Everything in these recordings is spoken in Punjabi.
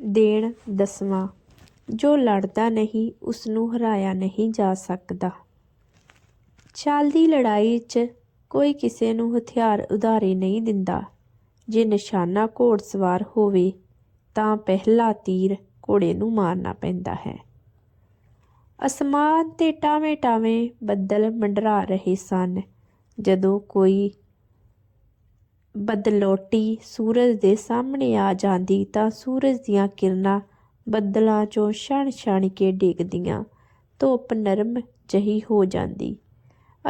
ਦੇਣ ਦਸਵਾਂ, ਜੋ ਲੜਦਾ ਨਹੀਂ ਉਸ ਨੂੰ ਹਰਾਇਆ ਨਹੀਂ ਜਾ ਸਕਦਾ। ਚੱਲਦੀ ਲੜਾਈ 'ਚ ਕੋਈ ਕਿਸੇ ਨੂੰ ਹਥਿਆਰ ਉਧਾਰੇ ਨਹੀਂ ਦਿੰਦਾ। ਜੇ ਨਿਸ਼ਾਨਾ ਘੋੜਸਵਾਰ ਹੋਵੇ, ਤਾਂ ਪਹਿਲਾ ਤੀਰ ਘੋੜੇ ਨੂੰ ਮਾਰਨਾ ਪੈਂਦਾ ਹੈ। ਅਸਮਾਨ ਤੇ ਟਾਵੇਂ ਟਾਵੇਂ ਬੱਦਲ ਮੰਡਰਾ ਰਹੇ ਸਨ। ਜਦੋਂ ਕੋਈ ਬਦਲੋਟੀ ਸੂਰਜ ਦੇ ਸਾਹਮਣੇ ਆ ਜਾਂਦੀ ਤਾਂ ਸੂਰਜ ਦੀਆਂ ਕਿਰਨਾਂ ਬੱਦਲਾਂ 'ਚੋਂ ਛਣ ਛਣ ਕੇ ਡਿੱਗਦੀਆਂ। ਧੁੱਪ ਨਰਮ ਜਹੀ ਹੋ ਜਾਂਦੀ।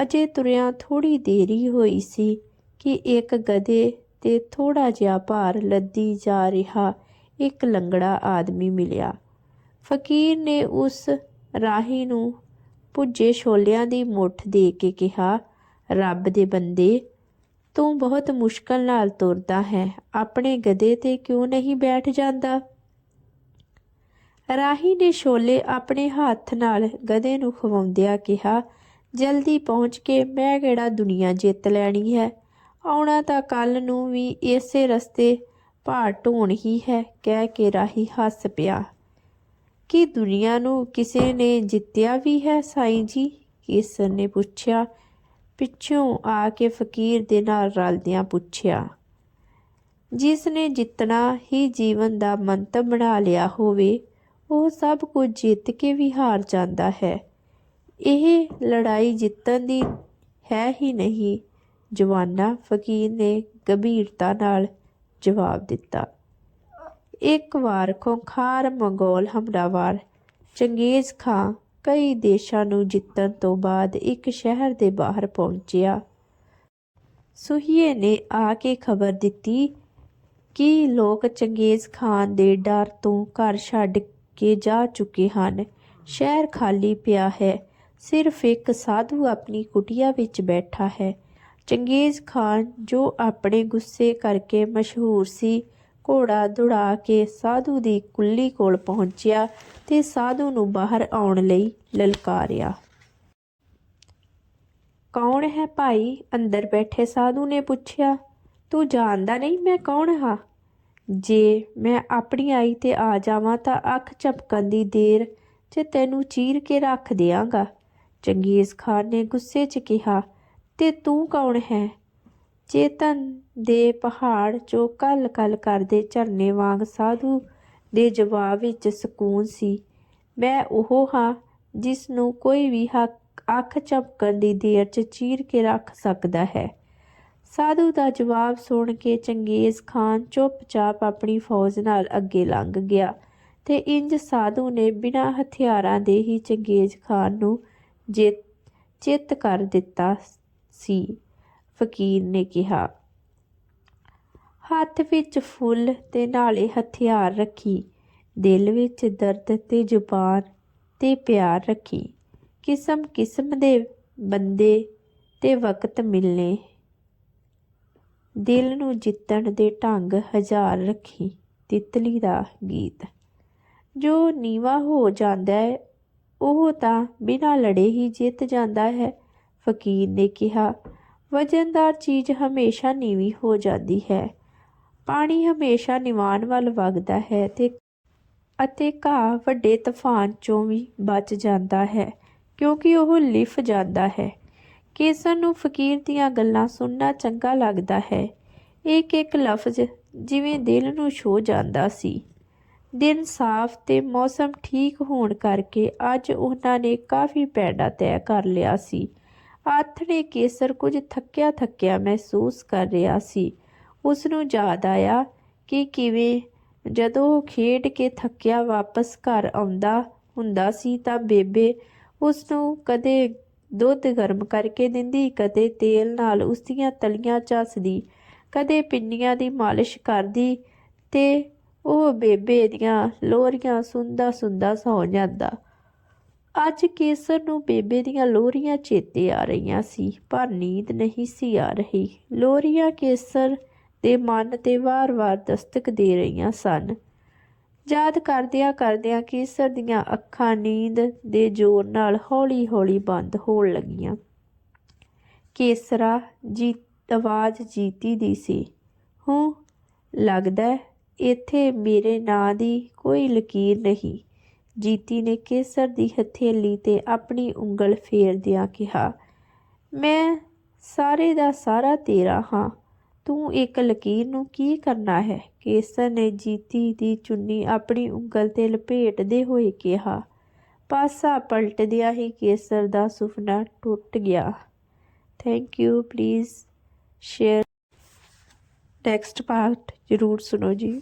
ਅਜੇ ਤੁਰਿਆਂ ਥੋੜੀ ਦੇਰੀ ਹੋਈ ਸੀ ਕਿ ਇੱਕ ਗਧੇ ਤੇ ਥੋੜਾ ਜਿਹਾ ਭਾਰ ਲੱਦੀ ਜਾ ਰਿਹਾ ਇੱਕ ਲੰਗੜਾ ਆਦਮੀ ਮਿਲਿਆ। ਫਕੀਰ ਨੇ ਉਸ ਰਾਹੀ ਨੂੰ ਭੁੱਜੇ ਛੋਲਿਆਂ ਦੀ ਮੁੱਠ ਦੇ ਕੇ ਕਿਹਾ, ਰੱਬ ਦੇ ਬੰਦੇ ਤੂੰ ਬਹੁਤ ਮੁਸ਼ਕਲ ਨਾਲ ਤੁਰਦਾ ਹੈ। ਆਪਣੇ ਗਧੇ ਤੇ ਕਿਉਂ ਨਹੀਂ ਬੈਠ ਜਾਂਦਾ? ਰਾਹੀ ਨੇ ਛੋਲੇ ਆਪਣੇ ਹੱਥ ਨਾਲ ਗਧੇ ਨੂੰ ਖਵਾਉਂਦਿਆਂ ਕਿਹਾ, ਜਲਦੀ ਪਹੁੰਚ ਕੇ ਮੈਂ ਕਿਹੜਾ ਦੁਨੀਆ ਜਿੱਤ ਲੈਣੀ ਹੈ? ਆਉਣਾ ਤਾਂ ਕੱਲ ਨੂੰ ਵੀ ਇਸੇ ਰਸਤੇ ਭਾਰ ਢੋਣ ਹੀ ਹੈ, ਕਹਿ ਕੇ ਰਾਹੀ ਹੱਸ ਪਿਆ। ਕੀ ਦੁਨੀਆ ਨੂੰ ਕਿਸੇ ਨੇ ਜਿੱਤਿਆ ਵੀ ਹੈ, ਸਾਈਂ ਜੀ? ਕੇਸਰ ਨੇ ਪੁੱਛਿਆ। ਪਿੱਛੋਂ ਆ ਕੇ ਫਕੀਰ ਦੇ ਨਾਲ ਰਲਦਿਆਂ ਪੁੱਛਿਆ, ਜਿਸ ਨੇ ਜਿੱਤਣਾ ਹੀ ਜੀਵਨ ਦਾ ਮੰਤਵ ਬਣਾ ਲਿਆ ਹੋਵੇ, ਉਹ ਸਭ ਕੁਝ ਜਿੱਤ ਕੇ ਵੀ ਹਾਰ ਜਾਂਦਾ ਹੈ। ਇਹ ਲੜਾਈ ਜਿੱਤਣ ਦੀ ਹੈ ਹੀ ਨਹੀਂ। ਜਵਾਨਾ ਫਕੀਰ ਨੇ ਗੰਭੀਰਤਾ ਨਾਲ ਜਵਾਬ ਦਿੱਤਾ। ਇੱਕ ਵਾਰ ਖੁੰਖਾਰ ਮੰਗੋਲ ਹਮਲਾਵਰ ਚੰਗੇਜ਼ ਖਾਂ ਕਈ ਦੇਸ਼ਾਂ ਨੂੰ ਜਿੱਤਣ ਤੋਂ ਬਾਅਦ ਇੱਕ ਸ਼ਹਿਰ ਦੇ ਬਾਹਰ ਪਹੁੰਚਿਆ। ਸੁਹੀਏ ਨੇ ਆ ਕੇ ਖਬਰ ਦਿੱਤੀ ਕਿ ਲੋਕ ਚੰਗੇਜ਼ ਖਾਨ ਦੇ ਡਰ ਤੋਂ ਘਰ ਛੱਡ ਕੇ ਜਾ ਚੁੱਕੇ ਹਨ। ਸ਼ਹਿਰ ਖਾਲੀ ਪਿਆ ਹੈ। ਸਿਰਫ ਇੱਕ ਸਾਧੂ ਆਪਣੀ ਕੁਟੀਆ ਵਿੱਚ ਬੈਠਾ ਹੈ। ਚੰਗੇਜ਼ ਖਾਨ ਜੋ ਆਪਣੇ ਗੁੱਸੇ ਕਰਕੇ ਮਸ਼ਹੂਰ ਸੀ ਘੋੜਾ ਦੁੜਾ ਕੇ ਸਾਧੂ ਦੀ ਕੁੱਲੀ ਕੋਲ ਪਹੁੰਚਿਆ ਤੇ ਸਾਧੂ ਨੂੰ ਬਾਹਰ ਆਉਣ ਲਈ ਲਲਕਾਰਿਆ। ਕੌਣ ਹੈ ਭਾਈ? ਅੰਦਰ ਬੈਠੇ ਸਾਧੂ ਨੇ ਪੁੱਛਿਆ। ਤੂੰ ਜਾਣਦਾ ਨਹੀਂ ਮੈਂ ਕੌਣ ਹਾਂ? ਜੇ ਮੈਂ ਆਪਣੀ ਆਈ ਤੇ ਆ ਜਾਵਾਂ ਤਾਂ ਅੱਖ ਝਪਕਣ ਦੀ ਦੇਰ 'ਚ ਤੈਨੂੰ ਚੀਰ ਕੇ ਰੱਖ ਦਿਆਂਗਾ। ਚੰਗੇਜ਼ ਖਾਨ ਨੇ ਗੁੱਸੇ 'ਚ ਕਿਹਾ। ਤੇ ਤੂੰ ਕੌਣ ਹੈ? ਚੇਤਨ ਦੇ ਪਹਾੜ ਚੋਂ ਕਲ ਕਲ ਕਰਦੇ ਝਰਨੇ ਵਾਂਗ ਸਾਧੂ ਦੇ ਜਵਾਬ ਵਿੱਚ ਸਕੂਨ ਸੀ। ਮੈਂ ਉਹ ਹਾਂ ਜਿਸ ਨੂੰ ਕੋਈ ਵੀ ਹੱਕ, ਅੱਖ ਝਪਕਣ ਦੀ ਦੇਰ 'ਚ ਚੀਰ ਕੇ ਰੱਖ ਸਕਦਾ ਹੈ। ਸਾਧੂ ਦਾ ਜਵਾਬ ਸੁਣ ਕੇ ਚੰਗੇਜ਼ ਖਾਨ ਚੁੱਪਚਾਪ ਆਪਣੀ ਫੌਜ ਨਾਲ ਅੱਗੇ ਲੰਘ ਗਿਆ ਤੇ ਇੰਜ ਸਾਧੂ ਨੇ ਬਿਨਾਂ ਹਥਿਆਰਾਂ ਦੇ ਹੀ ਚੰਗੇਜ਼ ਖਾਨ ਨੂੰ ਜਿੱਤ ਚਿੱਤ ਕਰ ਦਿੱਤਾ ਸੀ। ਫਕੀਰ ਨੇ ਕਿਹਾ, ਹੱਥ ਵਿੱਚ ਫੁੱਲ ਤੇ ਨਾਲੇ ਹਥਿਆਰ ਰੱਖੀ, ਦਿਲ ਵਿੱਚ ਦਰਦ ਤੇ ਜ਼ੁਬਾਨ ਤੇ ਪਿਆਰ ਰੱਖੀ, ਕਿਸਮ ਕਿਸਮ ਦੇ ਬੰਦੇ ਤੇ ਵਕਤ ਮਿਲਨੇ ਦਿਲ ਨੂੰ ਜਿੱਤਣ ਦੇ ਢੰਗ ਹਜ਼ਾਰ ਰੱਖੀ, ਤਿਤਲੀ ਦਾ ਗੀਤ। ਜੋ ਨੀਵਾ ਹੋ ਜਾਂਦਾ ਹੈ, ਉਹ ਤਾਂ ਬਿਨਾਂ ਲੜੇ ਹੀ ਜਿੱਤ ਜਾਂਦਾ ਹੈ, ਫਕੀਰ ਨੇ ਕਿਹਾ ਵਜਨਦਾਰ ਚੀਜ਼ ਹਮੇਸ਼ਾ ਨੀਵੀਂ ਹੋ ਜਾਂਦੀ ਹੈ। ਪਾਣੀ ਹਮੇਸ਼ਾ ਨਿਵਾਨ ਵੱਲ ਵਗਦਾ ਹੈ ਤੇ ਅਤੇ ਘਾਹ ਵੱਡੇ ਤੂਫਾਨ ਚੋਂ ਵੀ ਬਚ ਜਾਂਦਾ ਹੈ, ਕਿਉਂਕਿ ਉਹ ਲਿਫ ਜਾਂਦਾ ਹੈ। ਕੇਸਰ ਨੂੰ ਫਕੀਰ ਦੀਆਂ ਗੱਲਾਂ ਸੁਣਨਾ ਚੰਗਾ ਲੱਗਦਾ ਹੈ। ਇੱਕ ਇੱਕ ਲਫ਼ਜ਼ ਜਿਵੇਂ ਦਿਲ ਨੂੰ ਛੋ ਜਾਂਦਾ ਸੀ। ਦਿਨ ਸਾਫ਼ ਤੇ ਮੌਸਮ ਠੀਕ ਹੋਣ ਕਰਕੇ ਅੱਜ ਉਹਨਾਂ ਨੇ ਕਾਫੀ ਪੈਂਡਾ ਤੈਅ ਕਰ ਲਿਆ ਸੀ। ਆਥਣੇ ਕੇਸਰ ਕੁਝ ਥੱਕਿਆ ਥੱਕਿਆ ਮਹਿਸੂਸ ਕਰ ਰਿਹਾ ਸੀ। ਉਸ ਨੂੰ ਯਾਦ ਆਇਆ ਕਿ ਕਿਵੇਂ ਜਦੋਂ ਉਹ ਖੇਡ ਕੇ ਥੱਕਿਆ ਵਾਪਸ ਘਰ ਆਉਂਦਾ ਹੁੰਦਾ ਸੀ ਤਾਂ ਬੇਬੇ ਉਸ ਨੂੰ ਕਦੇ ਦੁੱਧ ਗਰਮ ਕਰਕੇ ਦਿੰਦੀ, ਕਦੇ ਤੇਲ ਨਾਲ ਉਸ ਦੀਆਂ ਤਲੀਆਂ ਚੱਸਦੀ ਕਦੇ ਪਿੰਨੀਆਂ ਦੀ ਮਾਲਿਸ਼ ਕਰਦੀ ਤੇ ਉਹ ਬੇਬੇ ਦੀਆਂ ਲੋਰੀਆਂ ਸੁੰਦਾ ਸੁੰਦਾ ਸੌ ਜਾਂਦਾ। ਅੱਜ ਕੇਸਰ ਨੂੰ ਬੇਬੇ ਦੀਆਂ ਲੋਰੀਆਂ ਚੇਤੇ ਆ ਰਹੀਆਂ ਸੀ, ਪਰ ਨੀਂਦ ਨਹੀਂ ਸੀ ਆ ਰਹੀ। ਲੋਰੀਆਂ ਕੇਸਰ ਦੇ ਮਨ ਤੇ ਵਾਰ-ਵਾਰ ਦਸਤਕ ਦੇ ਰਹੀਆਂ ਸਨ। ਯਾਦ ਕਰਦਿਆਂ ਕਰਦਿਆਂ ਕੇਸਰ ਦੀਆਂ ਅੱਖਾਂ ਨੀਂਦ ਦੇ ਜ਼ੋਰ ਨਾਲ ਹੌਲੀ-ਹੌਲੀ ਬੰਦ ਹੋਣ ਲੱਗੀਆਂ। ਕੇਸਰਾ ਜੀ, ਆਵਾਜ਼ ਜੀਤੀ ਦੀ ਸੀ। ਹੂੰ, ਲੱਗਦਾ ਇੱਥੇ ਮੇਰੇ ਨਾਂ ਦੀ ਕੋਈ ਲਕੀਰ ਨਹੀਂ। ਜੀਤੀ ਨੇ ਕੇਸਰ ਦੀ ਹਥੇਲੀ ਤੇ ਆਪਣੀ ਉਂਗਲ ਫੇਰਦਿਆਂ ਕਿਹਾ, ਮੈਂ ਸਾਰੇ ਦਾ ਸਾਰਾ ਤੇਰਾ ਹਾਂ। ਤੂੰ ਇੱਕ ਲਕੀਰ ਨੂੰ ਕੀ ਕਰਨਾ ਹੈ? ਕੇਸਰ ਨੇ ਜੀਤੀ ਦੀ ਚੁੰਨੀ ਆਪਣੀ ਉਂਗਲ ਤੇ ਲਪੇਟਦੇ ਹੋਏ ਕਿਹਾ, ਪਾਸਾ ਪਲਟਦਿਆਂ ਹੀ ਕੇਸਰ ਦਾ ਸੁਪਨਾ ਟੁੱਟ ਗਿਆ। Thank you please share next part ਜ਼ਰੂਰ ਸੁਣੋ ਜੀ।